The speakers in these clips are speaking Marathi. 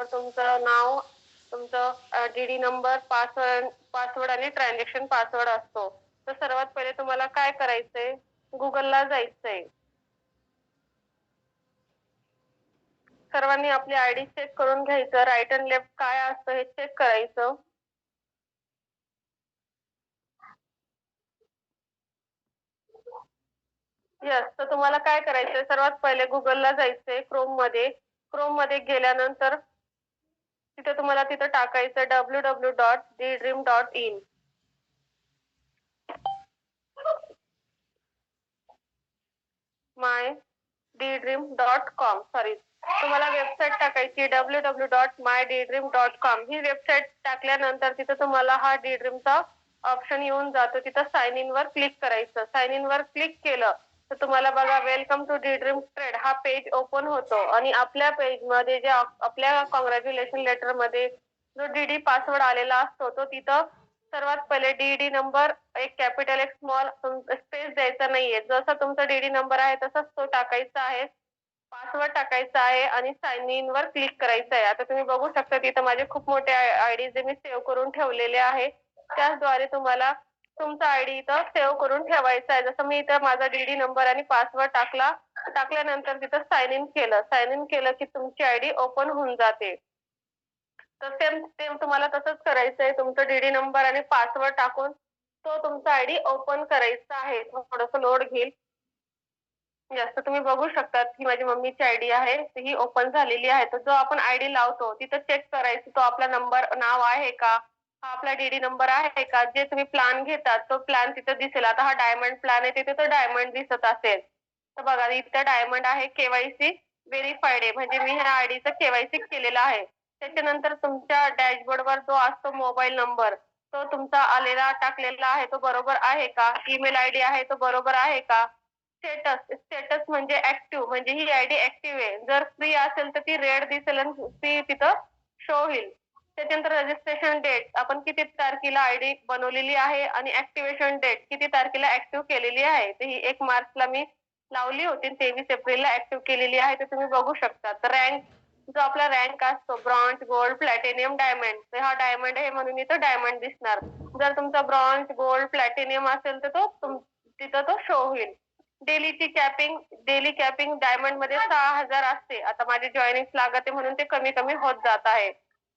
त्यावर तुमचं नाव तुमचं डीडी नंबर पासवर्ड पासवर्ड आणि ट्रान्झॅक्शन पासवर्ड असतो. तर सर्वात पहिले तुम्हाला काय करायचंय? गुगलला जायचंय. सर्वांनी आपली आयडी चेक करून घ्यायचं. राईट अँड लेफ्ट काय असतं हे चेक करायचं. यस तर तुम्हाला काय करायचंय? सर्वात पहिले गुगलला जायचंय क्रोममध्ये. क्रोममध्ये गेल्यानंतर तिथे तुम्हाला तिथं टाकायचं W W dot D dream dot in my D dream dot com sorry तुम्हाला वेबसाईट टाकायची W W dot my D dream dot com he website टाकल्यानंतर तिथं तुम्हाला हा डी ड्रीमचा ऑप्शन येऊन जातो. तिथं साइन इन वर क्लिक करायचं. साइन इन वर क्लिक केलं तर तुम्हाला बघा welcome to D dream trade हा पेज ओपन होतो. आणि आपल्या पेजमध्ये जे आपल्या कॉंग्रॅच्युलेशन लेटरमध्ये जो डीडी पासवर्ड आलेला असतो तो तिथं सर्वात पहिले डीडी नंबर एक कॅपिटल एक स्मॉल स्पेस द्यायचा नाहीये. जसा तुमचा डीडी नंबर आहे तसाच तो टाकायचा आहे. पासवर्ड टाकायचा आहे आणि साइन इन वर क्लिक करायचं आहे. आता तुम्ही बघू शकता तिथं माझे खूप मोठे आयडी जे मी सेव्ह करून ठेवलेले आहे त्याचद्वारे तुम्हाला तुमचा आयडी इथं सेव्ह करून ठेवायचा आहे. जसं मी इथं माझा डीडी नंबर आणि पासवर्ड टाकला टाकल्यानंतर तिथं साइन इन केलं. साइन इन केलं की तुमची आयडी ओपन होऊन जाते. तर सेम सेम तुम्हाला तसंच करायचं आहे. तुमचं डीडी नंबर आणि पासवर्ड टाकून तो तुमचा आयडी ओपन करायचा आहे. थोडस लोड घेईल. जास्त तुम्ही बघू शकता की माझी मम्मीची आयडी आहे. ही ओपन झालेली आहे. तर जो आपण आयडी लावतो तिथं चेक करायचं तो आपला नंबर नाव आहे का? हा आपला डीडी नंबर आहे का? जे तुम्ही प्लॅन घेतात तो प्लॅन तिथं दिसेल. आता हा डायमंड प्लॅन आहे तिथे तो डायमंड दिसत असेल. तर बघा इथं डायमंड आहे केवायसी व्हेरीफाईड आहे. म्हणजे मी ह्या आयडीचं केवायसी केलेला आहे. त्याच्यानंतर तुमच्या डॅशबोर्डवर जो असतो मोबाईल नंबर तो तुमचा आलेला टाकलेला आहे तो बरोबर आहे का? ईमेल आयडी आहे तो बरोबर आहे का? स्टेटस स्टेटस म्हणजे ऍक्टिव्ह म्हणजे ही आयडी ऍक्टिव्ह आहे. जर फ्री असेल तर ती रेड दिसेल आणि फ्री तिथं शो होईल. त्याच्यानंतर रजिस्ट्रेशन डेट आपण किती तारखेला आयडी बनवलेली आहे आणि ऍक्टिव्हेशन डेट किती तारखेला ऍक्टिव्ह केलेली आहे? तर ही एक मार्चला मी लावली होती. तेवीस एप्रिलला ऍक्टिव्ह केलेली आहे. तर तुम्ही बघू शकता. तर रँक जो आपला रँक असतो ब्रॉन्झ गोल्ड प्लॅटिनियम डायमंड तर हा डायमंड आहे म्हणून इथं डायमंड दिसणार. जर तुमचा ब्रॉन्झ गोल्ड प्लॅटिनियम असेल तर तो तिथं तो शो होईल. डेलीची कॅपिंग डेली कॅपिंग डायमंडमध्ये सहा हजार असते. आता माझी जॉईनिंग लागत आहे म्हणून ते कमी कमी होत जात आहे.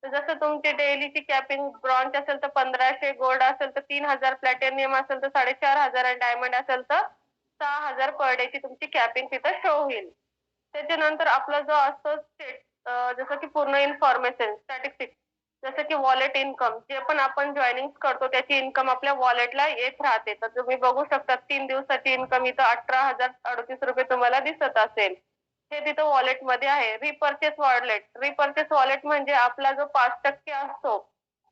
जसं तुमची डेलीची कॅपिंग ब्रॉन्च असेल तर पंधराशे गोल्ड असेल तर तीन हजार प्लॅटिनियम असेल तर साडेचार हजार आणि डायमंड असेल तर सहा हजार पर डेची तुमची कॅपिंग तिथं शो होईल. त्याच्यानंतर आपला जो असतो स्टेट जसं की पूर्ण इन्फॉर्मेशन स्टॅटिस्टिक्स जसं की वॉलेट इन्कम जे पण आपण जॉईनिंग करतो त्याची इन्कम आपल्या वॉलेटला येत राहते. तर तुम्ही बघू शकता तीन दिवसाची इन्कम इथं अठरा हजार अडतीस रुपये तुम्हाला दिसत असेल. हे तिथं वॉलेटमध्ये आहे. रिपर्चेस वॉलेट रिपर्चेस वॉलेट म्हणजे आपला जो पाच टक्के असतो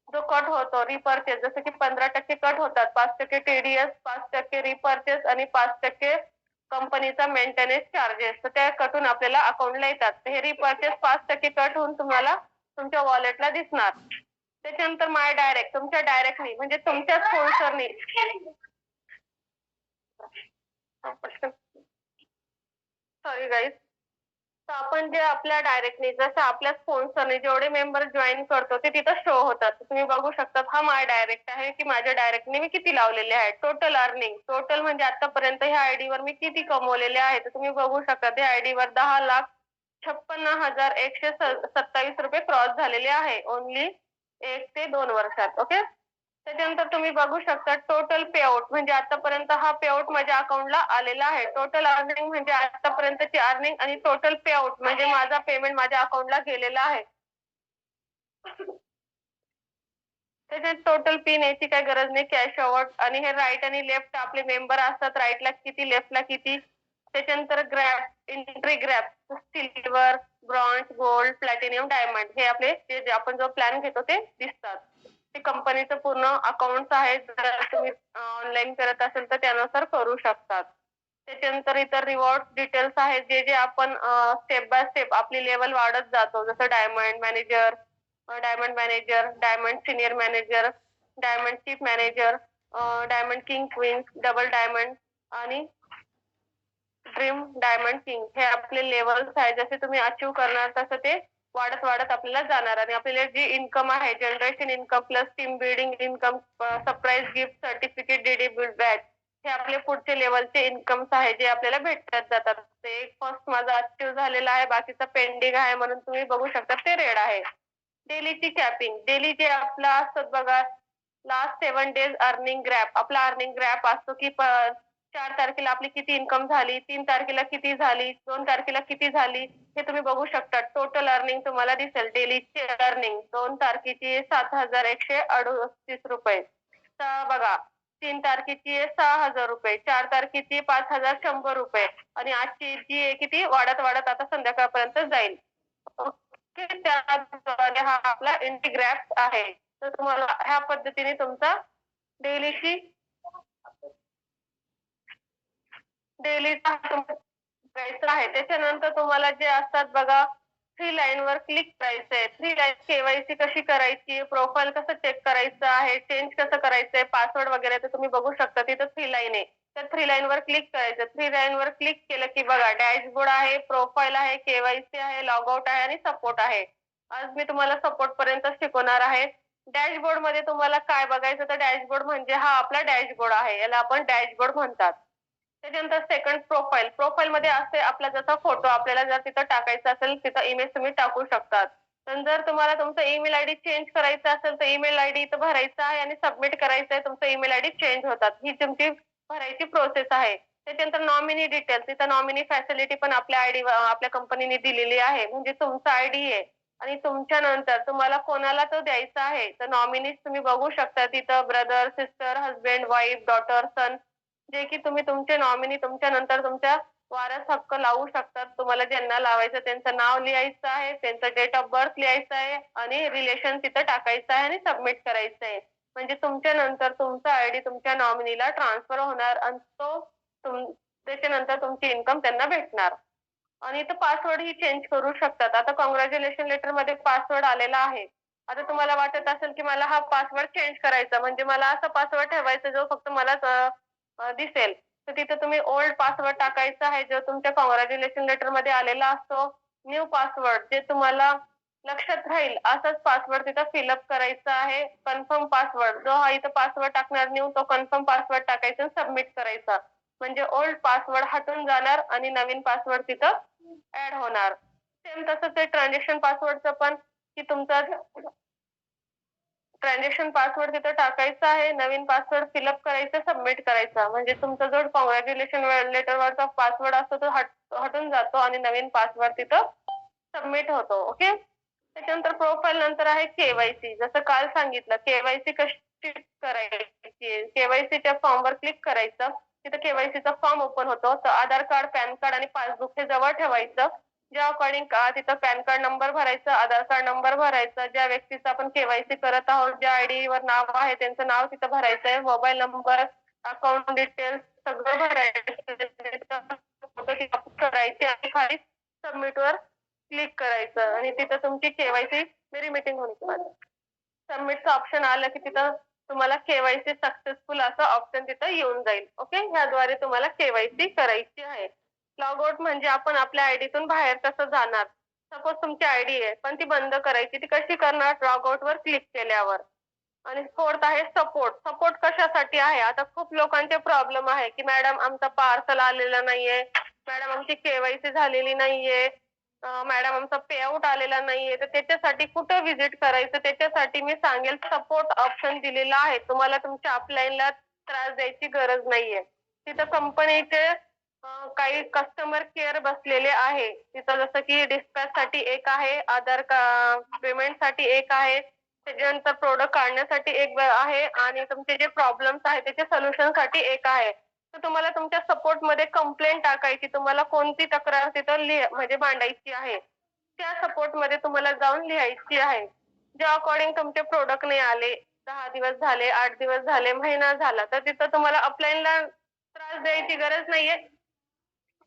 जो कट होतो रिपर्चेस जसं की पंधरा टक्के कट होतात. पाच टक्के टीडीएस पाच टक्के रिपर्चेस आणि पाच टक्के कंपनीचा मेंटेनन्स चार्जेस तर त्या कटून आपल्याला अकाउंटला येतात. हे रिपर्चेस पाच टक्के कट होऊन तुम्हाला तुमच्या वॉलेटला दिसणार. त्याच्यानंतर माय डायरेक्ट तुमच्या डायरेक्टनी म्हणजे तुमच्या स्पॉन्सरनी सॉरी गाईज तर आपण जे आपल्या डायरेक्टली जसं आपल्या स्पॉन्सरने जेवढे मेंबर जॉईन करतो ते तिथं शो होतात. तुम्ही बघू शकता हा माय डायरेक्ट आहे की माझ्या डायरेक्टने मी किती लावलेले आहे टोटल अर्निंग टोटल म्हणजे आतापर्यंत ह्या आयडीवर मी किती कमवलेले आहे तर तुम्ही बघू शकता त्या आयडीवर दहा लाख छप्पन्न हजार एकशे सत्तावीस रुपये क्रॉस झालेले आहे. ओनली एक ते दोन वर्षात ओके त्याच्यानंतर तुम्ही बघू शकता टोटल पेआउट म्हणजे आतापर्यंत हा पेआउट माझ्या अकाउंटला आलेला आहे. टोटल अर्निंग म्हणजे आतापर्यंतची अर्निंग आणि टोटल पेआउट म्हणजे माझा पेमेंट माझ्या अकाउंटला गेलेला आहे. त्याच्यात टोटल पिन याची काही गरज नाही कॅश आउट आणि हे राईट आणि लेफ्ट आपले मेंबर असतात राईटला किती लेफ्टला किती. त्याच्यानंतर graph entry graph silver bronze gold platinum diamond हे आपले जे आपण जो प्लॅन घेतो ते दिसतात. ते कंपनीचं पूर्ण अकाउंट आहे जर तुम्ही ऑनलाईन करत असेल तर त्यानुसार करू शकतात. त्याच्यानंतर इतर रिवॉर्ड डिटेल्स आहेत जे जे आपण स्टेप बाय स्टेप आपली लेवल वाढत जातो. जसं diamond manager diamond manager diamond senior manager diamond chief manager diamond king queen double diamond आणि ड्रीम डायमंड किंग हे आपले लेवल्स आहेत. जसे तुम्ही अचीव करणार तसं ते वाढत वाढत आपल्याला जाणार आणि आपल्याला जी इन्कम आहे generation income plus team building income surprise gift certificate DD build batch हे आपले पुढचे लेवलचे इन्कम्स आहे जे आपल्याला भेटत जातात. ते एक फर्स्ट माझा अचीव झालेला आहे बाकीचा पेंडिंग आहे म्हणून तुम्ही बघू शकता ते रेड आहे. डेलीची कॅपिंग डेली जे आपलं असतात बघा last seven days earning graph आपला अर्निंग ग्रॅप असतो की चार तारखेला आपली किती इन्कम झाली तीन तारखेला किती झाली दोन तारखेला किती झाली हे तुम्ही बघू शकता टोटल अर्निंग तुम्हाला दिसेल डेलीची अर्निंग दोन तारखेची सात हजार एकशे अडुतीस रुपये. तर बघा तीन तारखेची आहे सहा हजार रुपये चार तारखेची पाच हजार शंभर रुपये आणि आजची जी आहे किती? वाढत वाढत आता संध्याकाळपर्यंत जाईल. ओके त्याद्वारे हा आपला इंटिग्रॅप आहे. तर तुम्हाला ह्या पद्धतीने तुमचा डेलीची डेलीचा आहे. त्याच्यानंतर तुम्हाला जे असतात बघा थ्री लाईन वर क्लिक करायचं आहे थ्री लाईन केवायसी कशी करायची प्रोफाईल कसं चेक करायचं आहे चेंज कसं करायचंय पासवर्ड वगैरे तर तुम्ही बघू शकता तिथं थ्री लाईन आहे. तर थ्री लाईन वर क्लिक करायचं. थ्री लाईन वर क्लिक केलं की बघा डॅशबोर्ड आहे प्रोफाईल आहे केवायसी आहे लॉग आउट आहे आणि सपोर्ट आहे. आज मी तुम्हाला सपोर्ट पर्यंत शिकवणार आहे. डॅशबोर्डमध्ये तुम्हाला काय बघायचं तर डॅशबोर्ड म्हणजे हा आपला डॅशबोर्ड आहे. याला आपण डॅशबोर्ड म्हणतात. त्याच्यानंतर सेकंड प्रोफाईल प्रोफाईल मध्ये असते आपला जसा फोटो आपल्याला जर तिथं टाकायचा असेल तिथं इमेज तुम्ही टाकू शकतात. पण जर तुम्हाला तुमचं ईमेल आयडी चेंज करायचं असेल तर ईमेल आयडी इथं भरायचा आहे आणि सबमिट करायचं आहे तुमचं ईमेल आयडी चेंज होतात. ही तुमची भरायची प्रोसेस आहे. त्याच्यानंतर नॉमिनी डिटेल्स तिथं नॉमिनी फॅसिलिटी पण आपल्या आयडी आपल्या कंपनीने दिलेली आहे. म्हणजे तुमचा आयडी आहे. आणि तुमच्या नंतर तुम्हाला कोणाला तो द्यायचा आहे? तर नॉमिनीज तुम्ही बघू शकता. तिथं brother sister husband wife daughter son जे की तुम्ही तुमचे नॉमिनी तुमच्या नंतर तुमच्या वारस हक्क लावू शकतात. तुम्हाला ज्यांना लावायचं त्यांचं नाव लिहायचं आहे त्यांचं डेट ऑफ बर्थ लिहायचं आहे आणि रिलेशन तिथं टाकायचं आहे आणि सबमिट करायचं आहे. म्हणजे तुमच्या नंतर तुमचा आयडी तुमच्या नॉमिनीला ट्रान्सफर होणार आणि तो तुम त्याच्यानंतर तुमची इन्कम त्यांना भेटणार. आणि इथं पासवर्ड ही चेंज करू शकतात. आता कॉंग्रॅच्युलेशन लेटरमध्ये पासवर्ड आलेला आहे. आता तुम्हाला वाटत असेल की मला हा पासवर्ड चेंज करायचा. म्हणजे मला असा पासवर्ड ठेवायचा जो फक्त मलाच दिसेल. तर तिथे तुम्ही ओल्ड पासवर्ड टाकायचा आहे. जो तुमच्या कॉंग्रॅच्युलेशन लेटरमध्ये आलेला असतो न्यू पासवर्ड जे तुम्हाला लक्षात राहील असाच पासवर्ड तिथं फिलअप करायचा आहे. कन्फर्म पासवर्ड जो हा इथं पासवर्ड टाकणार न्यू तो कन्फर्म पासवर्ड टाकायचा सबमिट करायचा. म्हणजे ओल्ड पासवर्ड हटून जाणार आणि नवीन पासवर्ड तिथं ऍड होणार. सेम तसंच ते ट्रान्झॅक्शन पासवर्डचं पण की तुमचा ट्रान्झॅक्शन पासवर्ड तिथं टाकायचा आहे नवीन पासवर्ड फिलअप करायचा सबमिट करायचा. म्हणजे तुमचा जो कॉंग्रॅच्युलेशन लेटरवरचा पासवर्ड असतो तो हटून जातो आणि नवीन पासवर्ड तिथं सबमिट होतो ओके त्याच्यानंतर प्रोफाईल नंतर आहे केवायसी जसं काल सांगितलं केवायसी कशी करायची? केवायसीच्या फॉर्मवर क्लिक करायचं. तिथं केवायसीचा फॉर्म ओपन होतो. तर आधार कार्ड पॅन कार्ड आणि पासबुक हे जवळ ठेवायचं. ज्या अकॉर्डिंग तिथं पॅन कार्ड नंबर भरायचा आधार कार्ड नंबर भरायचा ज्या व्यक्तीचं आपण केवायसी करत आहोत ज्या आयडी वर नाव आहे त्यांचं नाव तिथं भरायचं आहे मोबाईल नंबर अकाउंट डिटेल्स सगळं भरायचं करायचे आणि खाली सबमिट वर क्लिक करायचं. आणि तिथं तुमची केवायसी मेरी मिटिंग होणी सबमिटचं ऑप्शन आलं की तिथं तुम्हाला केवायसी सक्सेसफुल असं ऑप्शन तिथं येऊन जाईल. ओके ह्याद्वारे तुम्हाला केवायसी करायची आहे. लॉग आउट म्हणजे आपण आपल्या आयडीतून बाहेर कसं जाणार? सपोज तुमची आयडी आहे पण ती बंद करायची. ती कशी करणार? लॉग आउट वर क्लिक केल्यावर. आणि फोर्थ आहे सपोर्ट सपोर्ट कशासाठी आहे? आता खूप लोकांचे प्रॉब्लेम आहे की मॅडम आमचा पार्सल आलेला नाहीये. मॅडम आमची केवायसी झालेली नाहीये. मॅडम आमचा पेआउट आलेला नाहीये. तर त्याच्यासाठी कुठं व्हिजिट करायचं? त्याच्यासाठी मी सांगेल सपोर्ट ऑप्शन दिलेला आहे. तुम्हाला तुमच्या अपलाईनला त्रास द्यायची गरज नाहीये. तिथं कंपनीचे काही कस्टमर केअर बसलेले आहे. तिथं जसं की डिस्पॅच साठी एक आहे आधार पेमेंटसाठी एक आहे त्याच्यानंतर प्रोडक्ट काढण्यासाठी एक आहे आणि तुमचे जे प्रॉब्लेम्स आहेत त्याच्या सोल्युशनसाठी एक आहे. तर तुम्हाला तुमच्या सपोर्टमध्ये कंप्लेंट टाकायची तुम्हाला कोणती तक्रार तिथं म्हणजे मांडायची आहे त्या सपोर्टमध्ये तुम्हाला जाऊन लिहायची आहे. ज्या अकॉर्डिंग तुमचे प्रोडक्ट नाही आले दहा दिवस झाले आठ दिवस झाले महिना झाला तर तिथं तुम्हाला अपलाईनला त्रास द्यायची गरज नाहीये.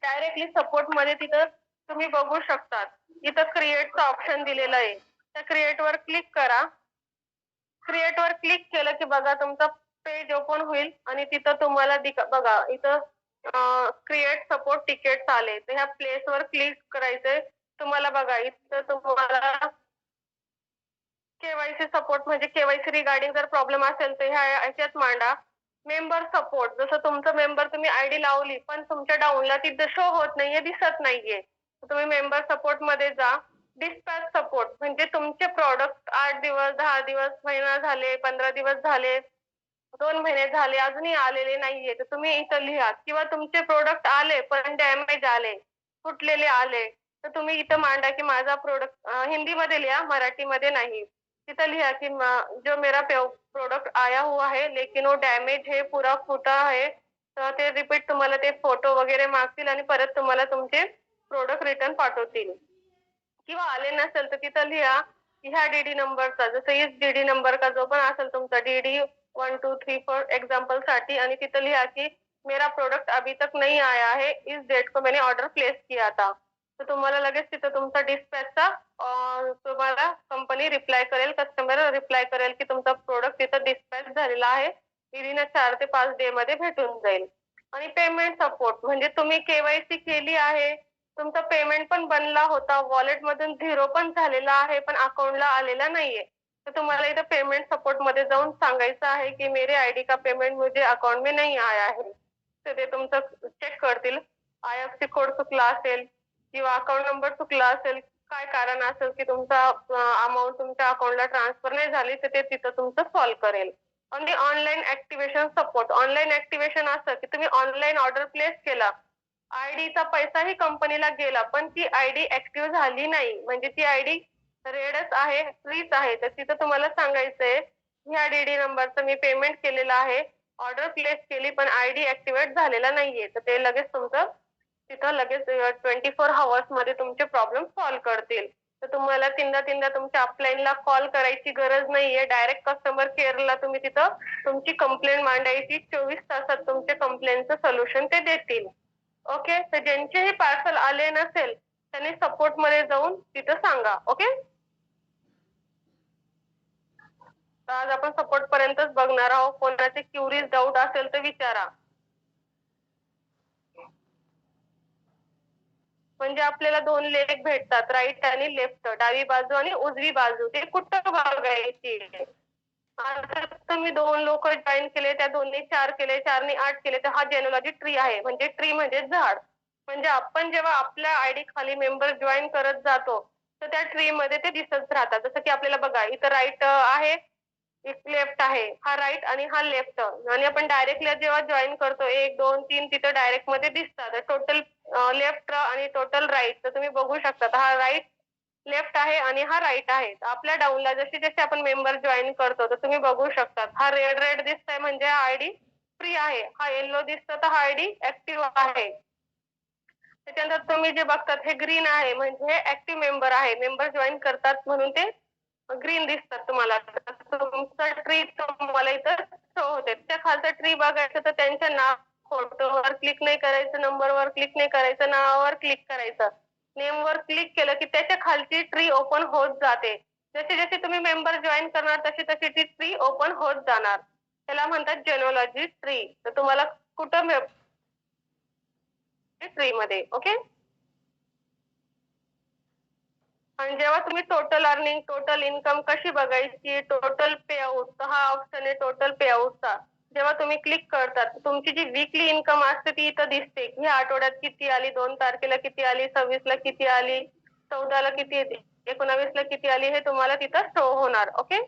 डायरेक्टली सपोर्टमध्ये तिथं तुम्ही बघू शकतात. इथं क्रिएटचं ऑप्शन दिलेलं आहे. त्या क्रिएटवर क्लिक करा. क्रिएटवर क्लिक केलं की बघा तुमचा पेज ओपन होईल आणि तिथं तुम्हाला बघा इथं क्रिएट सपोर्ट तिकीट आले. तर ह्या प्लेस वर क्लिक करायचंय तुम्हाला बघा इथं तुम्हाला केवायसी सपोर्ट म्हणजे केवायसी रिगार्डिंग जर प्रॉब्लेम असेल तर ह्या ह्याच्यात मांडा. मेंबर सपोर्ट जसं तुमचं मेंबर तुम्ही आयडी लावली पण तुमच्या डाऊनला ती शो होत नाहीये दिसत नाहीये. तुम्ही मेंबर सपोर्टमध्ये जा. डिस्पॅच सपोर्ट म्हणजे तुमचे प्रॉडक्ट आठ दिवस दहा दिवस महिना झाले पंधरा दिवस झाले दोन महिने झाले अजूनही आलेले नाहीये. तर तुम्ही इथं लिहा. किंवा तुमचे प्रोडक्ट आले पण डॅमेज आले फुटलेले आले तर तुम्ही इथं मांडा की माझा प्रोडक्ट हिंदीमध्ये लिहा मराठीमध्ये नाही. लिहा कि जो मेरा प्रोडक्ट आया हुआ है, लेकिन वो डॅमेज है, पूरा फुटा है तर ते रिपीट तुम्हाला ते फ़ोटो वगैरे मागतील आणि परत तुम्हाला तुमचे प्रोडक्ट रिटर्न पाठवतील. किंवा आले नसेल तर तिथं लिहा की ह्या डीडी नंबरचा जसं इस डीडी नंबर का जो पण असेल तुमचा DD one two three four example साठी, आणि तिथं लिहा की मेरा प्रोडक्ट अभी तक नहीं आया है, इस डेट को मैंने ऑर्डर प्लेस किया था. तर तुम्हाला लगेच तिथं तुमचा डिस्पॅचचा तुम्हाला कंपनी रिप्लाय करेल कस्टमर रिप्लाय करेल की तुमचा प्रोडक्ट तिथं डिस्पॅच झालेला आहे. विदिन चार ते पाच डे मध्ये भेटून जाईल. आणि पेमेंट सपोर्ट म्हणजे तुम्ही केवायसी केली आहे तुमचा पेमेंट पण बनला होता वॉलेट मधून झिरो पण झालेला आहे पण अकाउंटला आलेला नाहीये. तर तुम्हाला इथं पेमेंट सपोर्टमध्ये जाऊन सांगायचं आहे की मेरे आयडी का पेमेंट मुझे अकाउंट में नाही आया आहे तर ते तुमचं चेक करतील. आय एफ सी कोड चुकला असेल किंवा अकाउंट नंबर चुकला असेल काय कारण असेल की तुमचा अमाऊंट तुमच्या अकाउंटला ट्रान्सफर नाही झाली तर ते तिथं तुमचं सॉल्व्ह करेल. आणि online activation support online activation असं की तुम्ही ऑनलाईन ऑर्डर प्लेस केला. आयडीचा पैसाही कंपनीला गेला पण ती आयडी ऍक्टिव्ह झाली नाही. म्हणजे ती आयडी रेडच आहे फ्रीच आहे. तर तिथं तुम्हाला सांगायचंय ह्या डीडी नंबरचं मी पेमेंट केलेलं आहे. ऑर्डर प्लेस केली पण आयडी ऍक्टिव्हेट झालेला नाहीये. तर ते लगेच तुमचं तिथं लगेच ट्वेंटी फोर हवर्समध्ये तुमचे प्रॉब्लेम सॉल्व्ह करतील. तर तुम्हाला तीनदा तीनदा तुमच्या अपलाईनला कॉल करायची गरज नाहीये. डायरेक्ट कस्टमर केअरला तुम्ही तिथं तुमची कंप्लेंट मांडायची. चोवीस तासात तुमच्या कंप्लेंटचं सोल्युशन ते देतील. ओके तर ज्यांचे हे पार्सल आले नसेल त्यांनी सपोर्टमध्ये जाऊन तिथं सांगा. ओके तर आज आपण सपोर्ट पर्यंतच बघणार आहोत. कोणाचे क्युरीज डाऊट असेल तर विचारा. म्हणजे आपल्याला दोन लेग भेटतात राईट आणि लेफ्ट डावी बाजू आणि उजवी बाजू. ते कुठं बघायची आता तुम्ही दोन लोक जॉईन केले त्या दोन्ही चार केले चारने आठ केले तर हा जेनोलॉजी ट्री आहे. म्हणजे ट्री म्हणजे झाड. म्हणजे आपण जेव्हा आपल्या आयडी खाली मेंबर जॉईन करत जातो तर त्या ट्री मध्ये ते दिसत राहतात. जसं की आपल्याला बघा इथं राईट आहे एक लेफ्ट आहे. हा राईट आणि हा लेफ्ट आणि आपण डायरेक्टली जेव्हा जॉईन करतो एक दोन तीन तिथं डायरेक्टमध्ये दिसतात. टोटल लेफ्ट आणि टोटल राईट तर तुम्ही बघू शकता. हा राईट लेफ्ट आहे आणि हा राईट आहे. आपल्या डाऊनला जसे जसे आपण मेंबर जॉईन करतो तर तुम्ही बघू शकता हा रेड रेड दिसतंय म्हणजे हा आयडी फ्री आहे. हा येल्लो दिसतो तर हा आयडी ऍक्टिव्ह आहे. त्याच्यानंतर तुम्ही जे बघतात हे ग्रीन आहे म्हणजे हे ऍक्टिव्ह मेंबर आहे. मेंबर जॉईन करतात म्हणून ते ग्रीन दिसतात तुम्हाला. तुमचं ट्री तुम्हाला इथं शो होते. त्या खालचं ट्री बघायचं तर त्यांच्या नाव फोटोवर क्लिक नाही करायचं नंबरवर क्लिक नाही करायचं नावावर क्लिक करायचं. नेमवर क्लिक केलं की त्याच्या खालची ट्री ओपन होत जाते. जसे जसे तुम्ही मेंबर जॉईन करणार तशी तशी ती ट्री ओपन होत जाणार. त्याला म्हणतात जेनोलॉजी ट्री तर तुम्हाला कुठं ट्री मध्ये ओके आणि जेव्हा तुम्ही टोटल अर्निंग टोटल इन्कम कशी बघायची टोटल पे आउट हा ऑप्शन आहे टोटल पे आउटचा जेव्हा तुम्ही क्लिक करतात तुमची जी वीकली इन्कम असते ती इथं दिसते. ह्या आठवड्यात किती आली दोन तारखेला किती आली सव्वीसला किती आली चौदाला किती एकोणावीसला किती आली हे तुम्हाला तिथं शो होणार ओके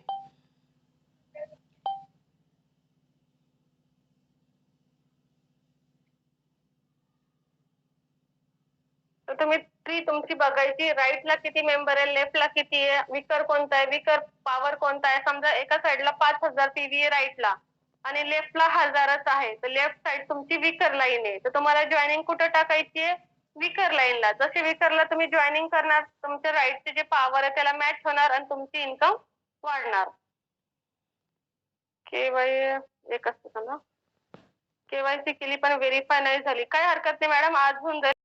तर तुम्ही ट्री तुमची बघायची राईटला किती मेंबर आहे लेफ्टला किती आहे विकर कोणता आहे विकर पॉवर कोणता आहे समजा एका साईडला पाच हजार पीव्ही आहे राईटला आणि लेफ्टला हजारच आहे. तर लेफ्ट साईड तुमची विकर लाईन आहे. तर तुम्हाला जॉईनिंग कुठं टाकायची आहे? विकर लाईनला जसे विकरला तुम्ही जॉईनिंग करणार तुमच्या राईटचे जे पॉवर आहे त्याला मॅच होणार आणि तुमची इन्कम वाढणार. केवाय एकच ना. केवायसी केली पण व्हेरीफाय नाही झाली. काय हरकत नाही मॅडम आज होऊन जाईल.